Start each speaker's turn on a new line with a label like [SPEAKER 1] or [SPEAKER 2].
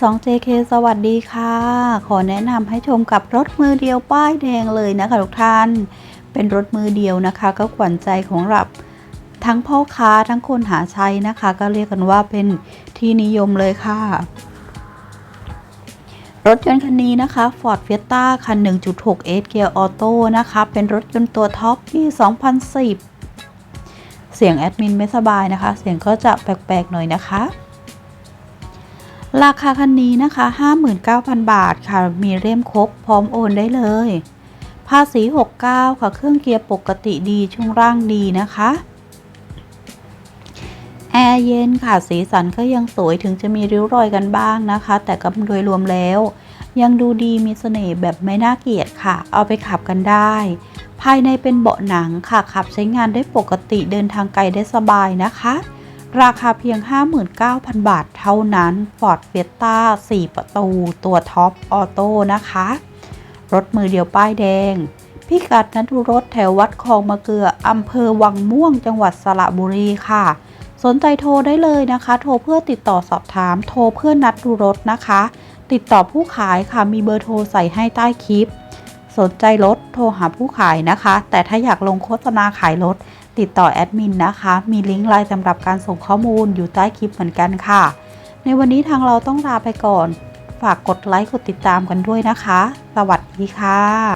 [SPEAKER 1] 2JK สวัสดีค่ะ ขอแนะนำให้ชมกับรถมือเดียวป้ายแดงเลยนะคะทุกท่าน เป็นรถมือเดียวนะคะ ก็ขวัญใจของรับทั้งพ่อค้าทั้งคนหาใช้นะคะ ก็เรียกกันว่าเป็นที่นิยมเลยค่ะ รถยนต์คันนี้นะคะ Ford Fiesta คัน 1.6 S Gear Auto นะคะ เป็นรถยนต์ตัวท็อปปี 2010 เสียงแอดมินไม่สบายนะคะ เสียงก็จะแปลกๆหน่อยนะคะ ราคาคันนี้นะคะ 59,000 บาทค่ะ มีเล่มครบพร้อมโอนได้เลย ภาษี 69 ค่ะ เครื่องเกียร์ปกติดีช่วงล่างดีนะคะ แอร์เย็นค่ะ สีสันก็ยังสวยถึงจะมีริ้วรอยกันบ้างนะคะ แต่ก็โดยรวมแล้ว ยังดูดีมีเสน่ห์แบบไม่น่าเกลียดค่ะ เอาไปขับกันได้ ภายในเป็นเบาะหนังค่ะ ขับใช้งานได้ปกติเดินทางไกลได้สบายนะคะ ราคาเพียง 59,000 บาทเท่านั้น Ford Fiesta 4 ประตู ตัวท็อปออโต้นะคะ รถมือเดียวป้ายแดง พิกัดนัดูรถแถววัดคลองมะเกลืออำเภอวังม่วงจังหวัดสระบุรีค่ะ สนใจโทรได้เลยนะคะ โทรเพื่อติดต่อสอบถาม โทรเพื่อนัดดูรถนะคะ ติดต่อผู้ขายค่ะ มีเบอร์โทรใส่ให้ใต้คลิป สนใจรถโทรหาผู้ขายนะคะ แต่ถ้าอยากลงโฆษณาขายรถติดต่อแอดมินนะคะ มีลิงก์ไลน์สำหรับการส่งข้อมูลอยู่ใต้คลิปเหมือนกันค่ะ ในวันนี้ทางเราต้องลาไปก่อน ฝากกดไลค์กดติดตามกันด้วยนะคะ สวัสดีค่ะ